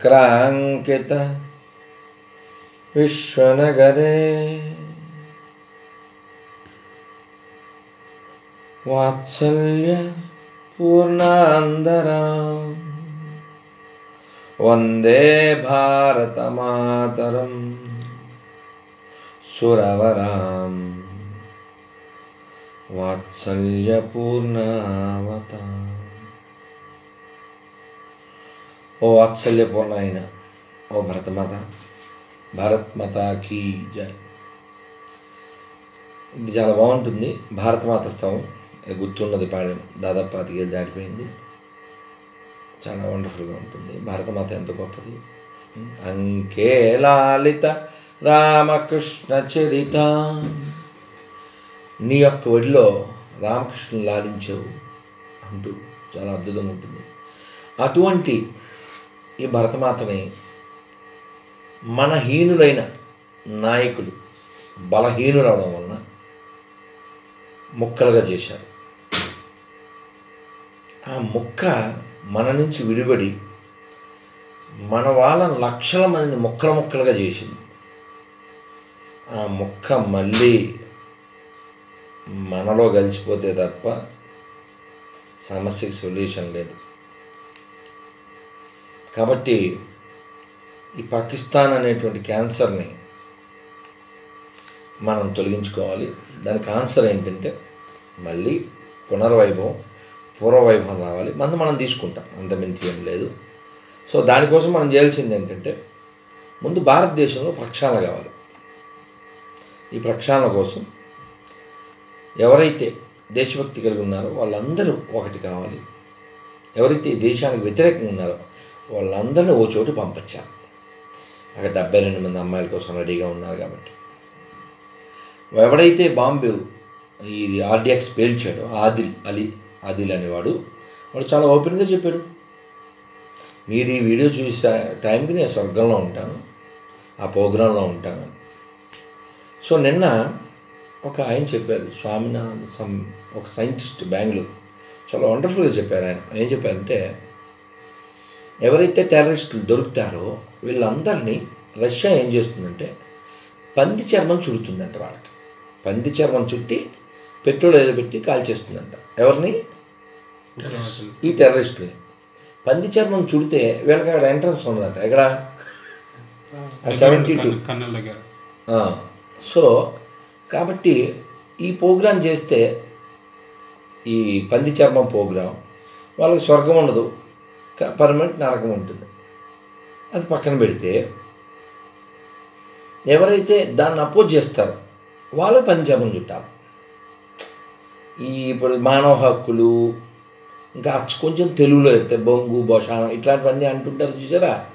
क्राङ्कित विश्वनगरे। वात्सल्यपूर्णान्धराम् वन्दे भारतमातरं सुरवरां वात्सल्यपूर्णावता ఓ వాత్సల్యపూర్ణ అయిన ఓ భరతమాత భారత్ మాతాకి ఇది చాలా బాగుంటుంది. భారతమాత స్థవం గుర్తున్నది పాడాను దాదాపు పాతికేళ్ళు దాటిపోయింది. చాలా వండర్ఫుల్గా ఉంటుంది. భారతమాత ఎంత గొప్పది. అంకే లాలిత రామకృష్ణ చరిత. నీ యొక్క ఒడిలో రామకృష్ణుని లాలించావు అంటూ చాలా అద్భుతంగా ఉంటుంది. అటువంటి ఈ భరతమాతని మన హీనులైన నాయకులు బలహీనులవడం వలన ముక్కలుగా చేశారు. ఆ ముక్క మన నుంచి విడిపడి మన వాళ్ళ లక్షల మందిని ముక్కల ముక్కలుగా చేసింది. ఆ ముక్క మళ్ళీ మనలో కలిసిపోతే తప్ప సమస్యకి సొల్యూషన్ లేదు. కాబట్టి ఈ పాకిస్తాన్ అనేటువంటి క్యాన్సర్ని మనం తొలగించుకోవాలి. దానికి ఆన్సర్ ఏంటంటే మళ్ళీ పునర్వైభవం పూర్వవైభవం రావాలి. మందు మనం తీసుకుంటాం. అంతమించి ఏం లేదు. సో దానికోసం మనం చేయాల్సింది ఏంటంటే ముందు భారతదేశంలో ప్రక్షాళన కావాలి. ఈ ప్రక్షాళన కోసం ఎవరైతే దేశభక్తి కలిగి ఉన్నారో వాళ్ళందరూ ఒకటి కావాలి. ఎవరైతే ఈ దేశానికి వ్యతిరేకంగా ఉన్నారో వాళ్ళందరినీ ఓ చోటు పంపించాం. అక్కడ డెబ్బై రెండు మంది అమ్మాయిల కోసం రెడీగా ఉన్నారు కాబట్టి. ఎవడైతే బాంబు ఇది ఆర్డిఎక్స్ పేల్చాడో ఆదిల్ అలీ ఆదిల్ అనేవాడు వాడు చాలా ఓపెన్గా చెప్పాడు. మీరు ఈ వీడియో చూసే టైంకి నేను స్వర్గంలో ఉంటాను ఆ ప్రోగ్రాంలో ఉంటాను. సో నిన్న ఒక ఆయన చెప్పారు స్వామినాథ్ సమ్ ఒక సైంటిస్ట్ బెంగళూరు చాలా వండర్ఫుల్గా చెప్పారు ఆయన. ఏం చెప్పారంటే ఎవరైతే టెర్రరిస్టులు దొరుకుతారో వీళ్ళందరినీ రష్యా ఏం చేస్తుందంటే పంది చర్మం చుడుతుందంట వాళ్ళకి. పంది చర్మం చుట్టి పెట్రోల్ ఏదో పెట్టి కాల్చేస్తుందంట. ఎవరిని? ఈ టెర్రరిస్టుని పంది చర్మం చుడితే వీళ్ళకి అక్కడ ఎంట్రన్స్ ఉన్నదంట ఎక్కడ? Seventy two. సో కాబట్టి ఈ ప్రోగ్రాం చేస్తే ఈ పంది చర్మం ప్రోగ్రాం వాళ్ళకి స్వర్గం ఉండదు. పర్మనెంట్ నరకం ఉంటుంది. అది పక్కన పెడితే ఎవరైతే దాన్ని అపోజ్ చేస్తారో వాళ్ళ పంది చుట్టాలి. ఈ ఇప్పుడు మానవ హక్కులు ఇంకా కొంచెం తెలుగులో చెప్తే బొంగు బొషానం ఇట్లాంటివన్నీ అంటుంటారు చూసారా?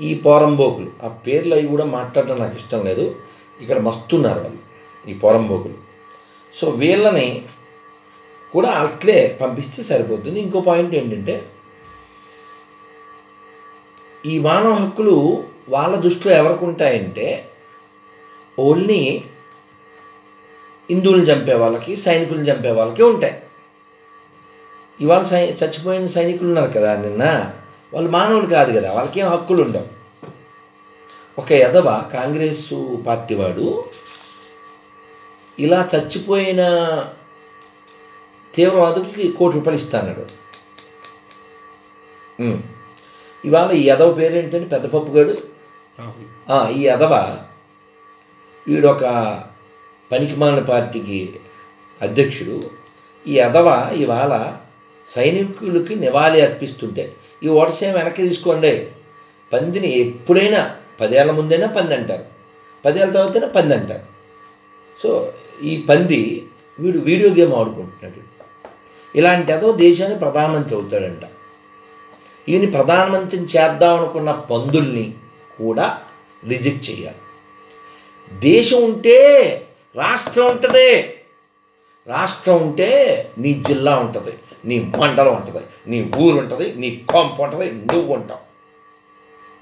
ఈ పోరంబోకులు. ఆ పేర్లు అవి కూడా మాట్లాడడం నాకు ఇష్టం లేదు. ఇక్కడ మస్తున్నారు వాళ్ళు ఈ పోరంబోకులు. సో వీళ్ళని కూడా అట్లే పంపిస్తే సరిపోతుంది. ఇంకో పాయింట్ ఏంటంటే ఈ మానవ హక్కులు వాళ్ళ దృష్టిలో ఎవరికి ఉంటాయంటే ఓన్లీ హిందువులను చంపే వాళ్ళకి సైనికులను చంపే వాళ్ళకి ఉంటాయి. ఇవాళ సై చచ్చిపోయిన సైనికులు ఉన్నారు కదా నిన్న. వాళ్ళు మానవులు కాదు కదా వాళ్ళకి ఏం హక్కులు ఉండవు ఒక ఎదవ కాంగ్రెస్ పార్టీ వాడు ఇలా చచ్చిపోయిన తీవ్రవాదులకి కోటి రూపాయలు ఇస్తాడు ఇవాళ ఈ ఎదవ పేరేంటంటే పెద్ద పప్పుగాడు? ఈ ఎదవ వీడొక పనికిమాలిన పార్టీకి అధ్యక్షుడు. ఈ ఎదవ ఇవాళ సైనికులకి నివాళి అర్పిస్తుంటే ఈ ఓటసేం వెనక్కి తీసుకోండి. పందిని ఎప్పుడైనా పదేళ్ళ ముందైనా పంది అంటారు పదేళ్ళ తర్వాతైనా పంది అంటారు సో ఈ పంది వీడు వీడియో గేమ్ ఆడుకుంటున్నాడు. ఇలాంటి ఏదో దేశానికి ప్రధానమంత్రి అవుతాడంట. ఈయన ప్రధానమంత్రిని చేద్దాం అనుకున్న పందుల్ని కూడా రిజెక్ట్ చేయాలి. దేశం ఉంటే రాష్ట్రం ఉంటుంది. రాష్ట్రం ఉంటే నీ జిల్లా ఉంటుంది నీ మండలం ఉంటుంది నీ ఊరు ఉంటుంది నీ కొంప ఉంటుంది నువ్వు ఉంటావు.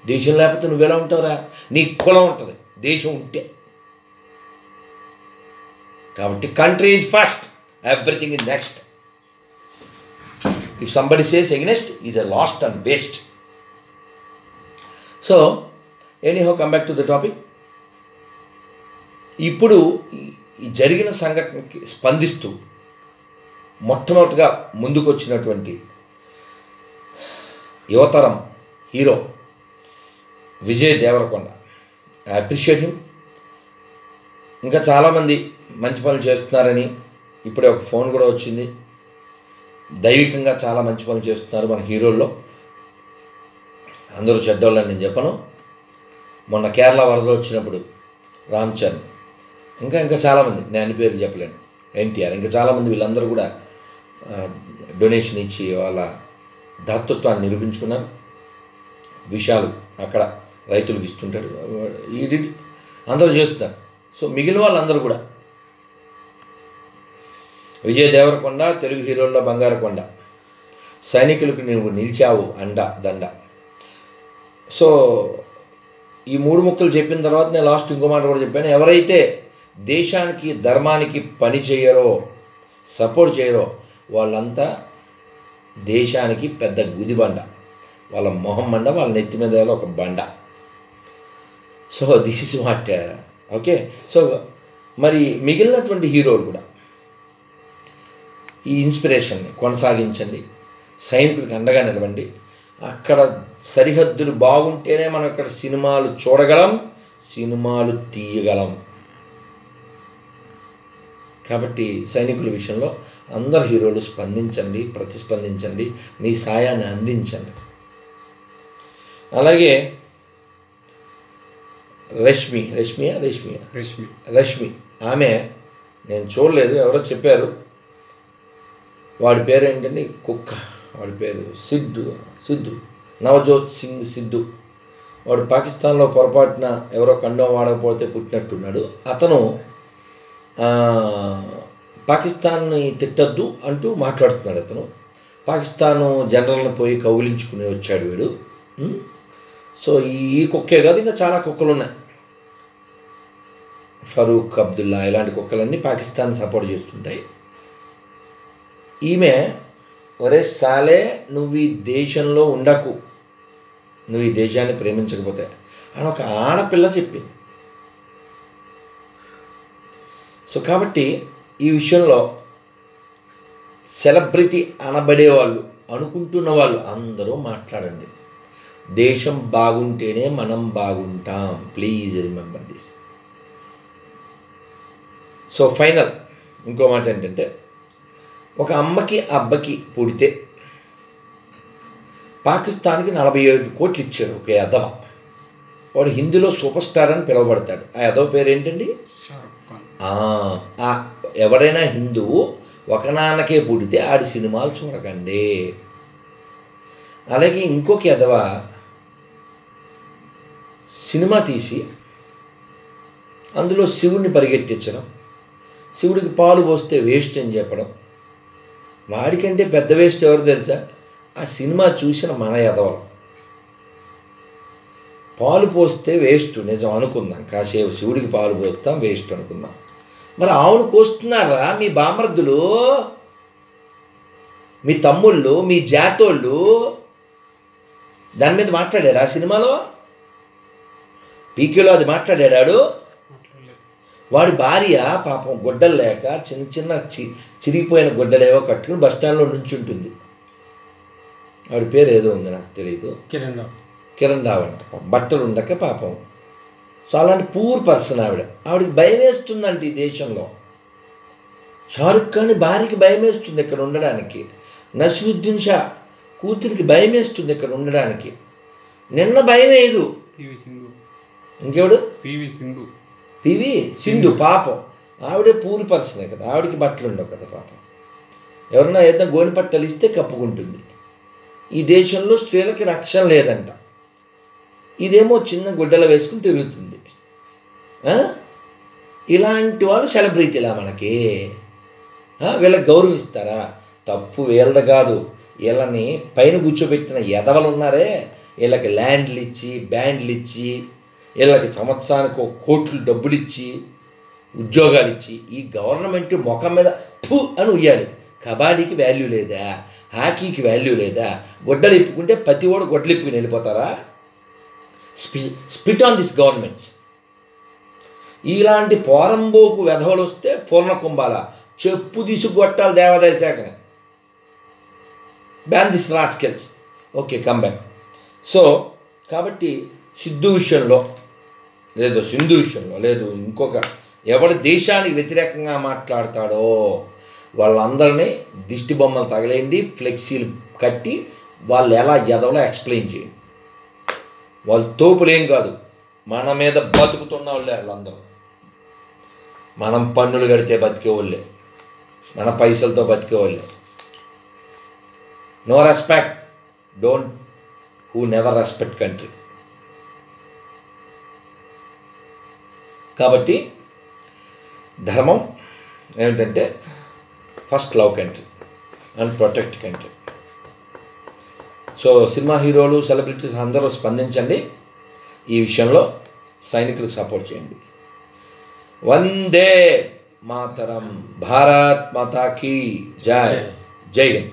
దేశం లేకపోతే నువ్వెలా ఉంటావురా? నీ కులం ఉంటుంది దేశం ఉంటే. కాబట్టి country is first everything is next if somebody says against is a last and best so anyhow come back to the topic ఇప్పుడు ఈ- ఈ జరిగిన సంఘటనకి స్పందిస్తూ మొట్టమొదటిగా ముందుకు వచ్చినటువంటి యువతరం hero Vijay Deverakonda. I appreciate him ఇంకా చాలామంది మంచి పనులు చేస్తున్నారని ఇప్పుడే ఒక ఫోన్ కూడా వచ్చింది. దైవికంగా చాలా మంచి పనులు చేస్తున్నారు మన హీరోల్లో. అందరూ చెడ్డోళ్ళని నేను చెప్పను. మొన్న కేరళ వరద వచ్చినప్పుడు రామ్ చరణ్ ఇంకా ఇంకా చాలామంది నేను అన్ని పేర్లు చెప్పలేను ఎన్టీఆర్ ఇంకా చాలామంది వీళ్ళందరూ కూడా డొనేషన్ ఇచ్చి వాళ్ళ దాతృత్వాన్ని నిరూపించుకున్నారు. విషయాలు అక్కడ రైతులకు ఇస్తుంటాడు. ఈ అందరూ చేస్తున్నారు. సో మిగిలిన వాళ్ళందరూ కూడా విజయ దేవరకొండ తెలుగు హీరోల్లో బంగారకొండ. సైనికులకు నువ్వు నిలిచావు అండ దండ. సో ఈ మూడు ముక్కలు చెప్పిన తర్వాత నేను లాస్ట్ ఇంకో మాట కూడా చెప్పాను. ఎవరైతే దేశానికి ధర్మానికి పని చేయరో సపోర్ట్ చేయరో వాళ్ళంతా దేశానికి పెద్ద గుదిబండ వాళ్ళ మొహం బండ వాళ్ళ నెత్తి మీద ఒక బండ. So this is what okay so మరి మిగిలినటువంటి హీరోలు కూడా ఈ ఇన్స్పిరేషన్ని కొనసాగించండి. సైనికులకు అండగా నిలవండి. అక్కడ సరిహద్దులు బాగుంటేనే మనం అక్కడ సినిమాలు చూడగలం సినిమాలు తీయగలం. కాబట్టి సైనికుల విషయంలో అందరు హీరోలు స్పందించండి ప్రతిస్పందించండి మీ సాయాన్ని అందించండి. అలాగే రష్మి రష్మియా రష్మియా? రష్మి. రష్మి. ఆమె నేను చూడలేదు ఎవరో చెప్పారు వాడి పేరు ఏంటంటే కుక్క. వాడి పేరు సిద్ధు. సిద్ధు. నవజోత్ సింగ్ సిద్ధు. వాడు పాకిస్తాన్లో పొరపాటున ఎవరో కండం వాడకపోతే పుట్టినట్టున్నాడు. అతను పాకిస్తాన్ని తిట్టద్దు అంటూ మాట్లాడుతున్నాడు అతను. పాకిస్తాను జనరల్ని పోయి కౌగిలించుకుని వచ్చాడు వీడు. సో ఈ ఈ కుక్కే కాదు ఇంకా చాలా కుక్కలు ఉన్నాయి ఫరూక్ అబ్దుల్లా ఇలాంటి కుక్కలన్నీ పాకిస్తాన్ సపోర్ట్ చేస్తుంటాయి. ఈమె ఒరే సాలే నువ్వు ఈ దేశంలో ఉండకు. నువ్వు ఈ దేశాన్ని ప్రేమించకపోతే. అని ఒక ఆడపిల్ల చెప్పింది. సో కాబట్టి ఈ విషయంలో సెలబ్రిటీ అనబడే వాళ్ళు అనుకుంటున్న వాళ్ళు అందరూ మాట్లాడండి. దేశం బాగుంటేనే మనం బాగుంటాం. Please remember this. So final ఇంకో మాట ఏంటంటే ఒక అమ్మకి అబ్బకి పుడితే పాకిస్తాన్కి నలభై ఏడు కోట్లు ఇచ్చాడు ఒక యదవ. వాడు హిందీలో సూపర్ స్టార్ అని పిలువబడతాడు. ఆ యదవ పేరు ఏంటండి ఎవరైనా హిందువు ఒక నాన్నకే పుడితే ఆడి సినిమాలు చూడకండి. అలాగే ఇంకొక ఎదవ సినిమా తీసి అందులో శివుడిని పరిగెట్టించడం శివుడికి పాలు పోస్తే వేస్ట్ అని చెప్పడం వాడికంటే పెద్ద వేస్ట్ ఎవరు తెలుసా? ఆ సినిమా చూసిన మన ఎదవలు పాలు పోస్తే వేస్ట్ నిజం అనుకుందాం. కాసేపు శివుడికి పాలు పోస్తాం వేస్ట్ అనుకుందాం. మరి ఆవును కోస్తున్నారా మీ బామర్దులు? మీ తమ్ముళ్ళు మీ జాతోళ్ళు? దాని మీద మాట్లాడాడు ఆ సినిమాలో? పీకేలో అది మాట్లాడాడు వాడి భార్య పాపం గుడ్డలు లేక చిన్న చిన్న చి చిరిగిపోయిన గుడ్డలేవో కట్టుకుని బస్ స్టాండ్లో నుంచుంటుంది. వాడి పేరు ఏదో ఉంది నాకు తెలియదు కిరణ్ రావు. కిరణ్ రావు అంట. బట్టలు ఉండక పాపం. సో అలాంటి పూర్ పర్సన్ ఆవిడ. ఆవిడకి భయం వేస్తుందంట ఈ దేశంలో. షారుఖ్ ఖాన్ భార్యకి భయం వేస్తుంది ఇక్కడ ఉండడానికి. నసరుద్దీన్ షా కూతురికి భయం వేస్తుంది ఇక్కడ ఉండడానికి. నిన్న భయం వేయదు పివి సింధు. ఇంకెవడు? పివి సింధు. పివి సింధు పాపం. ఆవిడే పూరి కదా ఆవిడకి బట్టలు ఉండవు కదా పాపం. ఎవరన్నా ఏదైనా గోనిపట్టలు ఇస్తే కప్పుకుంటుంది. ఈ దేశంలో స్త్రీలకి రక్షణ లేదంట. ఇదేమో చిన్న గుడ్డలు వేసుకుని తిరుగుతుంది. ఇలాంటి వాళ్ళు సెలబ్రిటీలా మనకి. వీళ్ళకి గౌరవిస్తారా? తప్పు వీళ్ళది కాదు. వీళ్ళని పైన కూర్చోబెట్టిన ఎదవలు ఉన్నారే. వీళ్ళకి ల్యాండ్లు ఇచ్చి బ్యాండ్లు ఇచ్చి వీళ్ళకి సంవత్సరానికి ఒక కోట్లు డబ్బులు ఇచ్చి ఉద్యోగాలు ఇచ్చి ఈ గవర్నమెంట్ ముఖం మీద ఫు అని ఉయ్యాలి. కబడ్డీకి వాల్యూ లేదా? హాకీకి వాల్యూ లేదా? గొడ్డలు ఇప్పుకుంటే ప్రతి ఓడు గొడ్డలు ఇప్పుకుని వెళ్ళిపోతారా? స్పి స్పిట్ ఆన్ దిస్ గవర్నమెంట్స్ ఇలాంటి పోరంబోకు వెధవలు వస్తే పూర్ణ కుంభాల చెప్పు తీసుకొట్టాలి దేవాదాయ శాఖని. Ban this rascals okay come back so కాబట్టి సిద్ధు విషయంలో లేదు సింధు విషయంలో లేదు ఇంకొక ఎవడు దేశానికి వ్యతిరేకంగా మాట్లాడతాడో వాళ్ళందరినీ దిష్టి బొమ్మలు తగలేయండి ఫ్లెక్సీలు కట్టి వాళ్ళు ఎలా ఎదవలో ఎక్స్ప్లెయిన్ చేయండి. వాళ్ళు తోపులేం కాదు మన మీద బతుకుతున్న వాళ్ళే వాళ్ళందరూ. మనం పన్నులు కడితే బతికే వాళ్ళే మన పైసలతో బతికే వాళ్ళే. No respect don't who never respect country. కాబట్టి ధర్మం ఏమిటంటే first love country and protect country so cinema హీరోలు సెలబ్రిటీస్ అందరూ స్పందించండి. ఈ విషయంలో సైనికులకు సపోర్ట్ చేయండి. వందే మాతరం. భారత్ మాతాకి జై. జై హింద్.